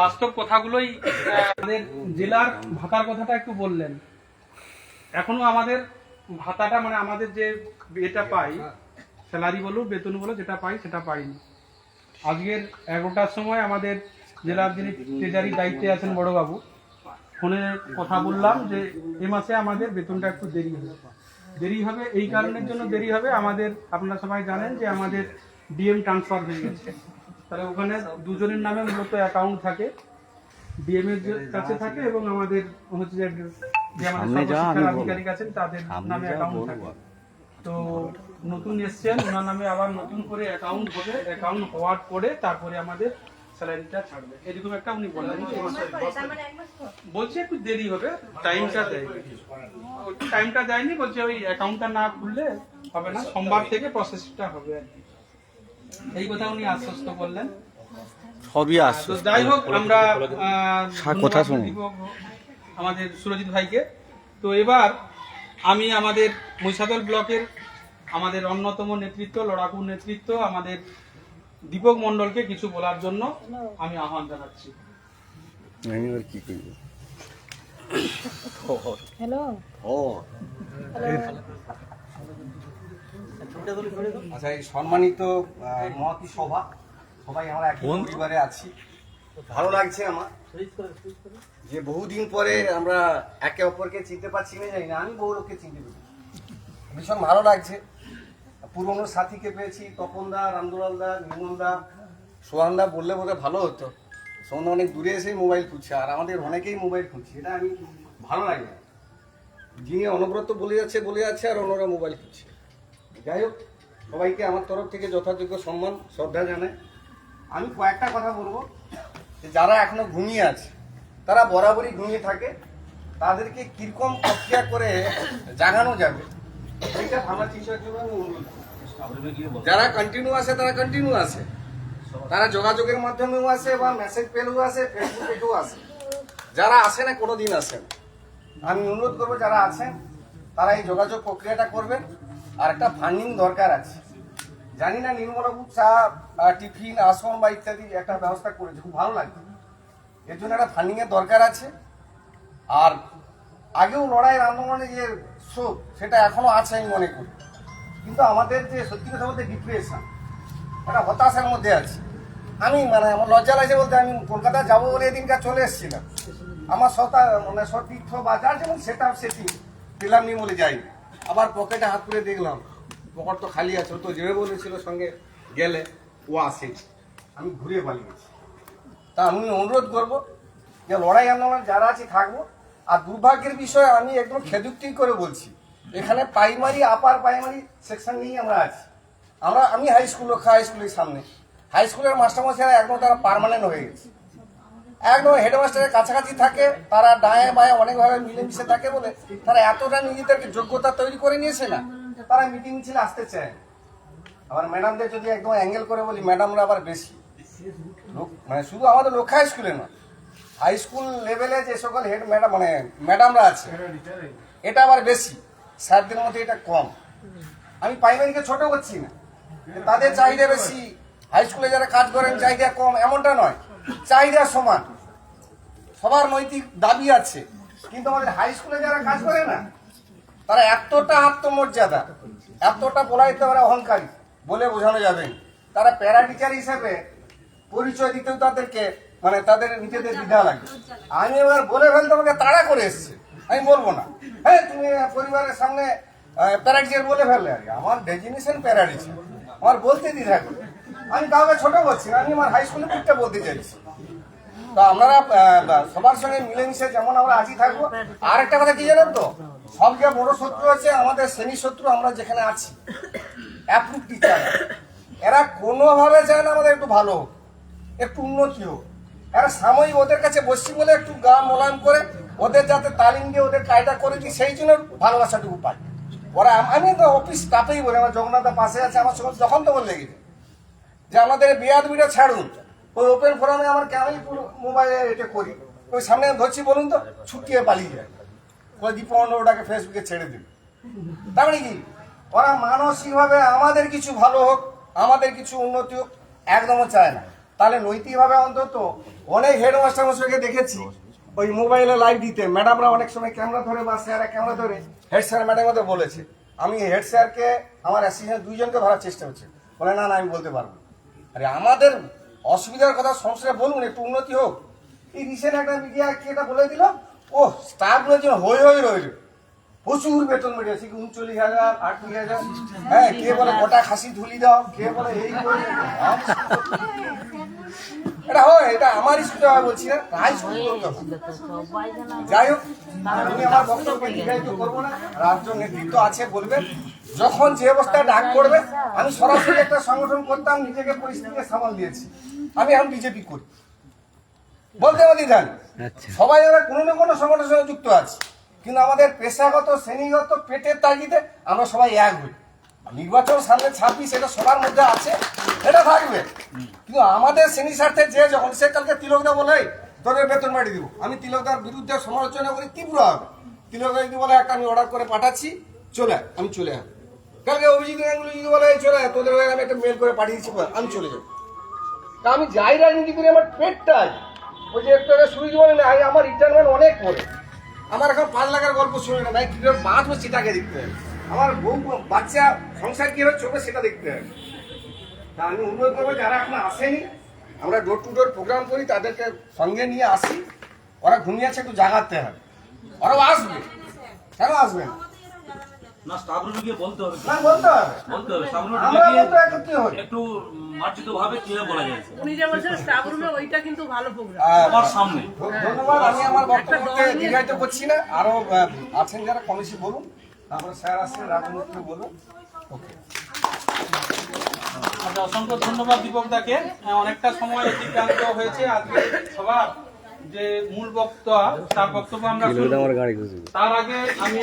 বাস্তব কথাগুলোই আমাদের জেলার ভাতার কথাটা একটু বললেন। এখনও আমাদের ভাতাটা মানে আমাদের যে এটা পাই স্যালারি বলো বেতন বলো যেটা পাই সেটা পাইনি। আজকের এগারোটার সময় আমাদের জেলার যিনি ট্রেজারির দায়িত্বে আছেন বড়বাবু ফোনে কথা বললাম যে এ মাসে আমাদের বেতনটা একটু দেরি হবে। দেরি হবে এই কারণের জন্য দেরি হবে। আমাদের আপনারা সবাই জানেন যে আমাদের ডিএম ট্রান্সফার হয়ে গেছে। তাহলে ওখানে দুজনের নামে মূলত অ্যাকাউন্ট থাকে। ডিএম এর কাছে থাকে এবং আমাদের হচ্ছে যে যে আমাদের। আধিকারিক আছেন তাদের নামে অ্যাকাউন্ট থাকে। তো নতুন এসছেন ওনার নামে আবার নতুন করে অ্যাকাউন্ট হবে। অ্যাকাউন্ট হওয়ার পরে তারপরে আমাদের স্যালারিটা ছাড়বে। এরকম একটা উনি বললেন মাসে- বলছে একটু দেরি হবে টাইমটা দেয়। টাইমটা দেয়নি বলছে ওই অ্যাকাউন্টটা না খুললে হবে না সোমবার থেকে প্রসেসটা হবে আর কি। এই কথা উনি আশ্বস্ত করলেন। সবই তো যাই হোক আমরা কথা ধন্যবাদ আমাদের সুরজিৎ ভাইকে। তো এবার আমি আমাদের মহিষাদল ব্লকের আমাদের অন্যতম নেতৃত্ব লড়াকু নেতৃত্ব আমাদের দীপক মণ্ডলকে কিছু বলার জন্য আমি আহ্বান জানাচ্ছি। আমি আর কি করব? হ্যালো ও। আচ্ছা এই সম্মানিত মহতি সভা সবাই আমরা একই পরিবারে আছি। ভালো লাগছে আমার। যে বহুদিন পরে আমরা একে অপরকে চিনতে পারছি না জানি না আমি বহু লোককে চিনতে পেরেছি। ভীষণ ভালো লাগছে। পুরনো সাথীকে পেয়েছি তপন দা রামদুলাল দা নিমন দা সোহান দা বললে বোধহয় ভালো হতো। সোহান দা অনেক দূরে এসেই মোবাইল খুঁজছে আর আমাদের অনেকেই মোবাইল খুঁজছে এটা আমি ভালো লাগে। যিনি অনবরত বলে যাচ্ছে বলে যাচ্ছে আর অন্যরা মোবাইল খুঁজছে। যাই হোক, সবাইকে আমার তরফ থেকে যথাযোগ্য সম্মান, শ্রদ্ধা জানায় আমি কয়েকটা কথা বলব। যে যারা এখনও ঘুমিয়ে আছে, তারা বরাবরই ঘুমিয়ে থাকে। তাদেরকে কীরকম প্রক্রিয়া করে জাগানো যাবে চিন্তার জন্য আমি অনুরোধ। যারা কন্টিনিউ আছে, তারা কন্টিনিউ আছে। তারা যোগাযোগের মাধ্যমেও আসে বা মেসেজ পেলেও আসে ফেসবুকেও আসে যারা আসে না কোনো দিন আসেন আমি অনুরোধ করব, যারা আছেন, তারা এই যোগাযোগ প্রক্রিয়াটা করবেন। আর একটা ফান্ডিং দরকার আছে। জানি না নির্মলবাবু চা টিফিন, আসন বা ইত্যাদি একটা ব্যবস্থা করেছে, খুব ভালো লাগছে এর জন্য একটা ফান্ডিং এর দরকার আছে। আর আগেও লড়াইয়ের আন্দোলনে যে শোক সেটা এখনও আছে আমি মনে করি। কিন্তু আমাদের যে সত্যি কথা বলতে ডিপ্রেশন একটা হতাশার মধ্যে আছে। আমি মানে আমার লজ্জা লাগছে বলতে আমি কলকাতা যাব বলে এদিনকার চলে এসেছিলাম। আমার সতা মানে সতীর্থ বাজার যেমন সেটা সেটি পেলাম নি বলে যাই আবার পকেটে হাত তুলে দেখলাম, পকেট তো খালি আছে তো যেভাবে বলেছিল সঙ্গে গেলে, ও আসে আমি ঘুরে পালিয়েছি। তা আমি অনুরোধ করব যে লড়াই আন্দোলন যারা আছে থাকব, আর দুর্ভাগ্যের বিষয়ে আমি একদম খেদুক্তি করে বলছি, এখানে প্রাইমারি আপার প্রাইমারি সেকশন নিয়েই আমরা আছি। আমরা, আমি হাই স্কুল হাই স্কুলের সামনে। হাই স্কুলের মাস্টারমশাইরা একদম তারা পার্মানেন্ট হয়ে গেছে। একদম হেডমাস্টারের কাছাকাছি থাকে, তারা ডায়ে বায়ে অনেকভাবে মিলেমিশে থাকে বলে তারা এতটা নিজেদেরকে যোগ্যতা তৈরি করে নিয়েছে না। তারা মিটিং মিছিলে আসতে চায়। আবার ম্যাডামদের যদি একদম অ্যাঙ্গেল করে বলি ম্যাডামরা আবার বেশি। লোক- মানে শুধু আমাদের লক্ষ্য হাই স্কুলে নয় হাই স্কুল লেভেলে যে সকল হেড ম্যাডাম মানে ম্যাডামরা আছে, এটা আবার বেশি। স্যারদের মধ্যে এটা কম। আমি প্রাইমারিকে ছোট করছি না, তাদের চাহিদা বেশি। হাই স্কুলে যারা কাজ করেন, চাহিদা কম, এমনটা নয়। চাহিদা সমান। সবার নৈতিক দাবি আছে, কিন্তু আমাদের হাই স্কুলে যারা কাজ করে না, তারা এতটা আত্মমর্যাদা, এতটা বলাইতে পারে অহংকারী বলে বোঝানো যাবে। তারা প্যারা টিচার হিসেবে পরিচয় দিতেও তাদেরকে মানে তাদের নিজেদের দ্বিধা লাগে। আমি এবার বলে ফেলতে আমাকে তাড়া করে এসছে। আমি বলব না। হ্যাঁ তুমি পরিবারের সামনে প্যারা টিচার বলে ফেললে আর আমার ডেজিনেশন প্যারা টিচার আমার বলতে দ্বিধা করে আমি কাউকে ছোট করছি আমি আমার হাই স্কুলে বলতে চাইছি। তো আপনারা সবার সঙ্গে মিলেমিশে যেমন আমরা আছি থাকব। আর একটা কথা কি জানেন তো? সবচেয়ে বড় শত্রু হচ্ছে আমাদের শ্রেণি শত্রু আমরা যেখানে আছি অ্যাপ্রুভ টিচার এরা কোনোভাবে চায় না আমাদের একটু ভালো একটু উন্নতি হোক। এরা সাময়িক ওদের কাছে বসছি বলে একটু গা মোলায়েম করে ওদের যাতে তালিম দিয়ে ওদের কায়দা করে দিই, সেই জন্য ভালোবাসাটুকু পাই। ওরা আমি তো অফিস স্টাফেই বলি, আমার জগন্নাথের পাশে আছে, আমার সঙ্গে যখন তখন লেগে যে আমাদের বিয়াদ বিটা ছাড়ুন। ওই ওপেন ফোরামে আমার কেমনই মোবাইলে এটা করি। ওই সামনে ধরছি, বলুন তো, ছুটিয়ে পালিয়ে যায়। ওই দীপন ওটাকে ফেসবুকে ছেড়ে দিন তার মানে কি? ওরা মানসিকভাবে আমাদের কিছু ভালো হোক, আমাদের কিছু উন্নতি হোক, একদমও চায় না। তাহলে নৈতিকভাবে অন্তত অনেক হেডমাস্টার মশাইকে দেখেছি, ওই মোবাইলে লাইভ দিতে। ম্যাডামরা অনেক সময় ক্যামেরা ধরে বা স্যাররা ক্যামেরা ধরে। হেড স্যার ম্যাডাম বলেছে, আমি হেড স্যারকে আমার অ্যাসিস্ট্যান্ট দুইজনকে ধরার চেষ্টা হচ্ছে বলে, না না, আমি বলতে পারব আরে আমাদের অসুবিধার কথা সংসারে বলুন, একটু উন্নতি হোক। এই রিসেন্ট একটা মিডিয়া কি এটা বলে দিল? ও স্টাফগুলো যেন হই হই রইল। প্রচুর বেতন বেড়েছে কি উনচল্লিশ হাজার আটত্রিশ হাজার। হ্যাঁ কে বলে গোটা খাসি ধুলি দাও কে বলে এই এটা হয় এটা আমার স্কুলে হয় বলছি না স্কুল যাই হোক আমি আমার বক্তব্য দীর্ঘায়িত করব না রাজ্য নেতৃত্ব আছে বলবেন যখন যে অবস্থায় ডাক করবে আমি সরাসরি একটা সংগঠন করতাম নিজেকে পরিস্থিতিকে সামাল দিয়েছি। আমি এখন বিজেপি করি। বলতে বলতে জানি সবাই আমরা কোনো না কোনো সংগঠনের সঙ্গে যুক্ত আছি। কিন্তু আমাদের পেশাগত শ্রেণীগত পেটের তাগিদে আমরা সবাই এক হই। নির্বাচন সামনে ছাব্বিশ এটা সবার মধ্যে আছে এটা থাকবে। কিন্তু আমাদের শ্রেণি স্বার্থে যে যখন সে কালকে তিলকদা বলে "এই, তোদের বেতন বাড়ি দিব। আমি তিলকদার বিরুদ্ধে সমালোচনা করি তীব্র হবে তিলকদা যদি বলে একটা আমি অর্ডার করে পাঠাচ্ছি চলে আমি চলে আয়। কালকে অভিজিৎ গাঙ্গুলি যদি বলে চলে তোদের হয়ে আমি একটা মেল করে পাঠিয়ে দিচ্ছি বল, আমি চলে যাব। আমি যাই রাজনীতি করি আমার পেটটাই ওই যে একটু সুইচ বলে না আমার রিটায়ারমেন্ট অনেক পরে। আমার এখন পাঁচ লাখের গল্প শুনে না, ভাই, কীভাবে হচ্ছে সেটাকে দেখতে হবে। আমার বউ বাচ্চা সংসার কীভাবে চলবে সেটা দেখতে হবে। তা আমি অনুরোধ করব, যারা এখন আসেনি, আমরা ডোর টু ডোর প্রোগ্রাম করি, তাদেরকে সঙ্গে নিয়ে আসি। ওরা ঘুমিয়ে আছে, একটু জাগাতে হবে। ওরাও আসবে। কেন আসবেন? না স্টাফরুমে গিয়ে বলতে হবে। না বলতে হবে। বলতে হবে স্টাফরুমে আমরা বলতে একত্রিত হই। একটু মার্জিত ভাবে কীভাবে বলা যায়। উনি যে বলছেন স্টাফ রুমে ওইটা কিন্তু ভালো প্রোগ্রাম আমার সামনে। ধন্যবাদ আমি আমার বক্তব্যকে দীর্ঘায়িত করছি না। আরও আছেন যারা কমিশন বলুন। তারপরে স্যার আসছেন রাজনীতি বলুন। ওকে। আচ্ছা অসংখ্য ধন্যবাদ দীপক দাকে অনেকটা সময় অতিক্রান্ত হয়েছে আজকে সবার। যে মূল বক্তা তার বক্তব্য আমরা তার আগে আমি